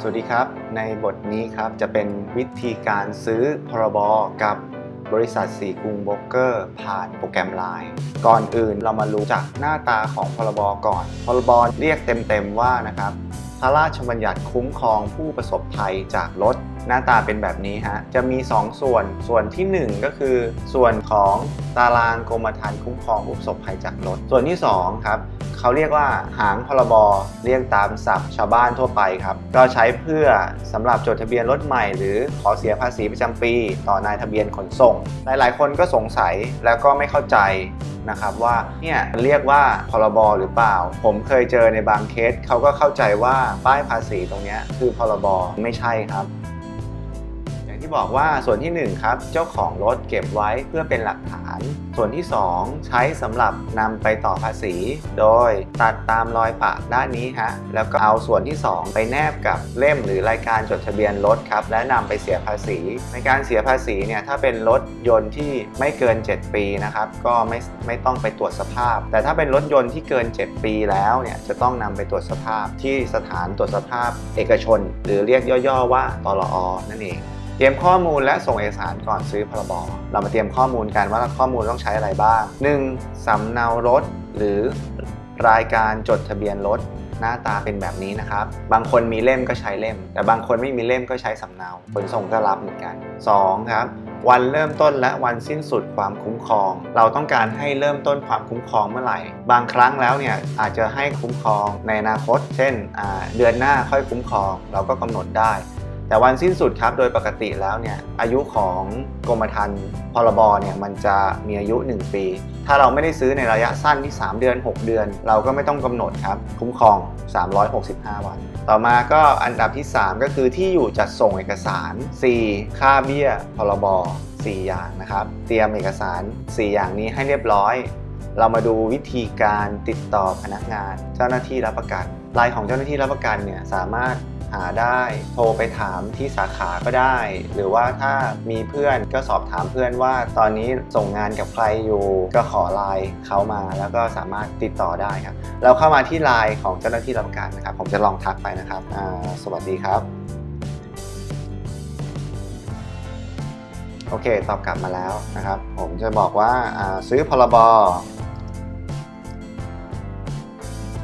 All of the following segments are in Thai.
สวัสดีครับ ในบทนี้ครับจะเป็นวิธีการซื้อพรบกับบริษัทสีกรุงโบรกเกอร์ผ่านโปรแกรมไลน์ก่อนอื่นเรามารู้จักหน้าตาของพรบก่อน พรบเรียกเต็มๆว่านะครับ พระราชบัญญัติคุ้มครองผู้ประสบภัยจากรถ หน้าตาเป็นแบบนี้ฮะ จะมี 2 ส่วน ส่วนทีหนึ่1 ก็คือส่วนของตารางกรมธรรม์คุ้มครองผู้ประสบภัยจากรถ ส่วนที่ 2 ครับเขาเรียกว่าหางพรบรเรียกตามศัพท์ชาวบ้านทั่วไปครับ ก็ใช้เพื่อสำหรับจดทะเบียนรถใหม่ หรือขอเสียภาษีประจำปี ต่อนายทะเบียนขนส่ง หลายๆ คนก็สงสัยแล้วก็ไม่เข้าใจนะครับว่าเนี่ยเรียกว่าพรบหรือเปล่า ผมเคยเจอในบางเคสเขาก็เข้าใจว่าป้ายภาษีตรงนี้คือพรบไม่ใช่ครับ อย่างที่บอกว่าส่วนที่ 1 ครับ เจ้าของรถเก็บไว้เพื่อเป็นหลักฐาน ส่วนที่ 2 ใช้สำหรับนำไปต่อภาษี โดยตัดตามรอยปะด้านนี้ฮะแล้วก็เอาส่วนที่ 2 ไปแนบกับเล่มหรือรายการจดทะเบียนรถครับและนำไปเสียภาษี ในการเสียภาษีเนี่ยถ้าเป็นรถยนต์ที่ไม่เกิน 7 ปีนะครับก็ไม่ไม่ต้องไปตรวจสภาพ แต่ถ้าเป็นรถยนต์ที่เกิน 7 ปีแล้วเนี่ยจะต้องนำไปตรวจสภาพที่สถานตรวจสภาพเอกชน หรือเรียกย่อๆว่าตลอนั่นเอง เตรียมข้อมูลและส่งเอกสารก่อนซื้อพรบ เรามาเตรียมข้อมูลกันว่าข้อมูลต้องใช้อะไรบ้าง 1. สำเนารถ หรือรายการจดทะเบียนรถหน้าตาเป็นแบบนี้นะครับ บางคนมีเล่มก็ใช้เล่ม แต่บางคนไม่มีเล่มก็ใช้สำเนาขนส่งก็รับเหมือนกัน 2. ครับ วันเริ่มต้นและวันสิ้นสุดความคุ้มครอง เราต้องการให้เริ่มต้นความคุ้มครองเมื่อไหร่ บางครั้งแล้วเนี่ยอาจจะให้คุ้มครองในอนาคต เช่นเดือนหน้าค่อยคุ้มครอง เราก็กำหนดได้ แต่วันสิ้นสุดครับ โดยปกติแล้วเนี่ยอายุของกรมธรรม์พรบเนี่ยมันจะมีอายุ 1 ปี ถ้าเราไม่ได้ซื้อในระยะสั้นที่ 3 เดือน 6 เดือน เราก็ไม่ต้องกำหนดครับ คุ้มครอง 365 วัน ต่อมาก็อันดับที่ 3 ก็คือที่อยู่จัดส่งเอกสาร 4. ค่าเบี้ยพรบ 4 อย่างนะครับ เตรียมเอกสาร 4 อย่างนี้ให้เรียบร้อย เรามาดูวิธีการติดต่อพนักงาน เจ้าหน้าที่รับประกันรายของเจ้าหน้าที่รับประกันเนี่ยสามารถ หาได้ โทรไปถามที่สาขาก็ได้ หรือว่าถ้ามีเพื่อนก็สอบถามเพื่อนว่า ตอนนี้ส่งงานกับใครอยู่ ก็ขอไลน์เขามาแล้วก็สามารถติดต่อได้ครับ เราเข้ามาที่ไลน์ของเจ้าหน้าที่รับประกันนะครับ ผมจะลองทักไปนะครับสวัสดีครับ โอเค ตอบกลับมาแล้วนะครับ ผมจะบอกว่าซื้อพรบ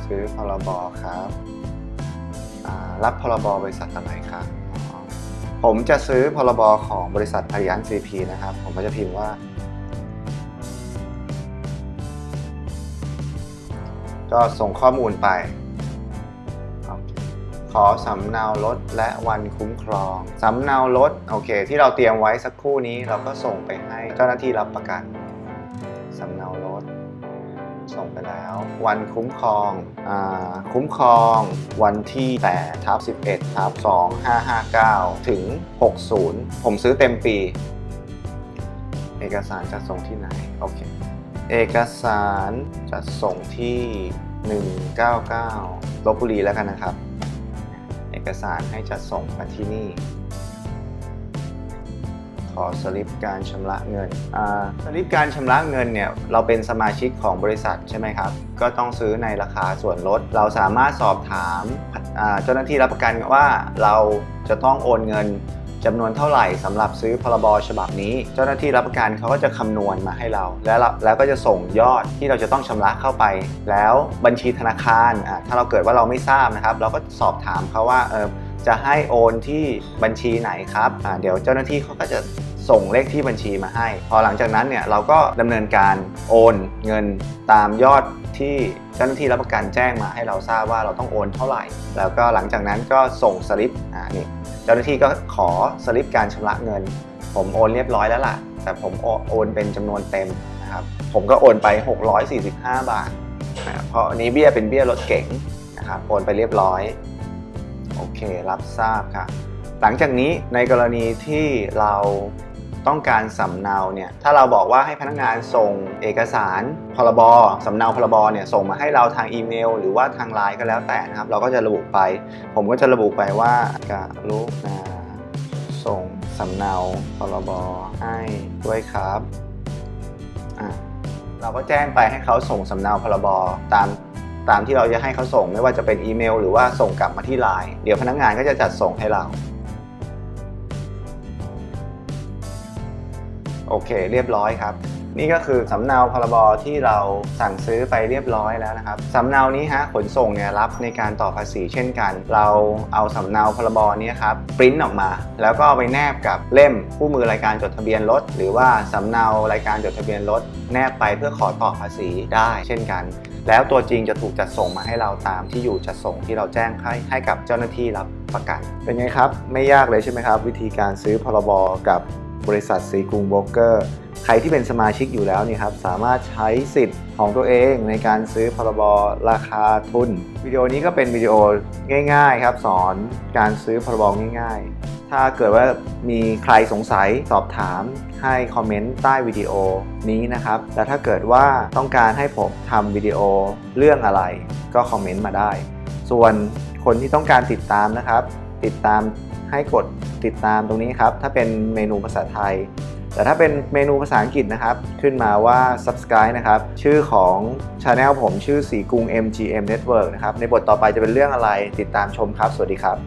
ซื้อพรบครับ รับพรบบริษัทอะไรครับผมจะซื้อพรบของบริษัทพริยันซีพีนะครับ ผมก็จะพิมพ์ว่า ก็ส่งข้อมูลไปอขอสำเนารถและวันคุ้มครองสำเนารถโอเค ที่เราเตรียมไว้สักครู่นี้เราก็ส่งไปให้เจ้าหน้าที่รับประกันสำเนารถ ส่งไปแล้ว วันคุ้มครองอ่าคุ้มครองวันที่8ทับ11ทับ2559 ถึง 60 ผมซื้อเต็มปี เอกสารจะส่งที่ไหน โอเค เอกสารจะส่งที่ 199ลบบุรีแล้วกันนะครับ เอกสารให้จะส่งมาที่นี่ ขอสลิปการชำระเงินอ่าสลิปการชำระเงินเนี่ยเราเป็นสมาชิกของบริษัทใช่ไหมครับ ก็ต้องซื้อในราคาส่วนลด เราสามารถสอบถามอ่าเจ้าหน้าที่รับประกันว่าเราจะต้องโอนเงินจำนวนเท่าไหร่สำหรับซื้อพรบฉบับนี้ เจ้าหน้าที่รับประกันเขาก็จะคำนวณมาให้เรา แล้วแล้วก็จะส่งยอดที่เราจะต้องชำระเข้าไป แล้วบัญชีธนาคารอ่าถ้าเราเกิดว่าเราไม่ทราบนะครับ เราก็สอบถามเขาว่าเออ จะให้โอนที่บัญชีไหนครับเดี๋ยวเจ้าหน้าที่เขาก็จะส่งเลขที่บัญชีมาให้ พอหลังจากนั้นเนี่ยเราก็ดำเนินการโอนเงินตามยอดที่เจ้าหน้าที่รับประกันแจ้งมาให้เราทราบว่าเราต้องโอนเท่าไหร่ แล้วก็หลังจากนั้นก็ส่งสลิปอ่านี่เจ้าหน้าที่ก็ขอสลิปการชำระเงิน ผมโอนเรียบร้อยแล้วล่ะ แต่ผมโอโอนเป็นจำนวนเต็มนะครับผมก็โอนไป 645 บาทนะครับเพราะอันนี้เบี้ยเป็นเบี้ยรถเก๋งนะครับโอนไปเรียบร้อย รับทราบค่ะ หลังจากนี้ในกรณีที่เราต้องการสำเนาเนี่ย ถ้าเราบอกว่าให้พนักงานส่งเอกสารพรบสำเนาพรบเนี่ยส่งมาให้เราทางอีเมล หรือว่าทางไลน์ก็แล้วแต่นะครับ เราก็จะระบุไป ผมก็จะระบุไปว่ากรุณาส่งสำเนาพรบให้ด้วยครับอะเราก็แจ้งไปให้เขาส่งสำเนาพรบตาม ตามที่เราจะให้เขาส่ง ไม่ว่าจะเป็นอีเมล หรือว่าส่งกลับมาที่ไลน์เดี๋ยวพนักงานก็จะจัดส่งให้เราโอเค เรียบร้อยครับ นี่ก็คือสำเนาพรบที่เราสั่งซื้อไปเรียบร้อยแล้วนะครับสำเนานี้ฮะขนส่งเนี่ยรับในการต่อภาษีเช่นกัน เราเอาสำเนาพรบนี้ครับปริ้นออกมา แล้วก็เอาไปแนบกับเล่มคู่มือรายการจดทะเบียนรถหรือว่าสำเนารายการจดทะเบียนรถแนบไปเพื่อขอต่อภาษีได้เช่นกัน แล้วตัวจริงจะถูกจัดส่งมาให้เราตามที่อยู่จัดส่งที่เราแจ้งให้ให้กับเจ้าหน้าที่รับประกัน เป็นไงครับ ไม่ยากเลยใช่ไหมครับ วิธีการซื้อพรบกับบริษัทสีกรุงโบรกเกอร์ ใครที่เป็นสมาชิกอยู่แล้วนี่ครับสามารถใช้สิทธิ์ของตัวเองในการซื้อพรบราคาทุน วิดีโอนี้ก็เป็นวิดีโอง่าย ๆ ครับ สอนการซื้อพรบง่าย ๆ ถ้าเกิดว่ามีใครสงสัยสอบถามให้คอมเมนต์ใต้วิดีโอนี้นะครับ และถ้าเกิดว่าต้องการให้ผมทำวิดีโอเรื่องอะไร ก็คอมเมนต์มาได้ ส่วนคนที่ต้องการติดตามนะครับ ติดตามให้กดติดตามตรงนี้ครับ ถ้าเป็นเมนูภาษาไทย แต่ถ้าเป็นเมนูภาษาอังกฤษนะครับ ขึ้นมาว่า subscribe นะครับ ชื่อของ Channel ผมชื่อสีกุง MGM Network นะครับ ในบทต่อไปจะเป็นเรื่องอะไร ติดตามชมครับ สวัสดีครับ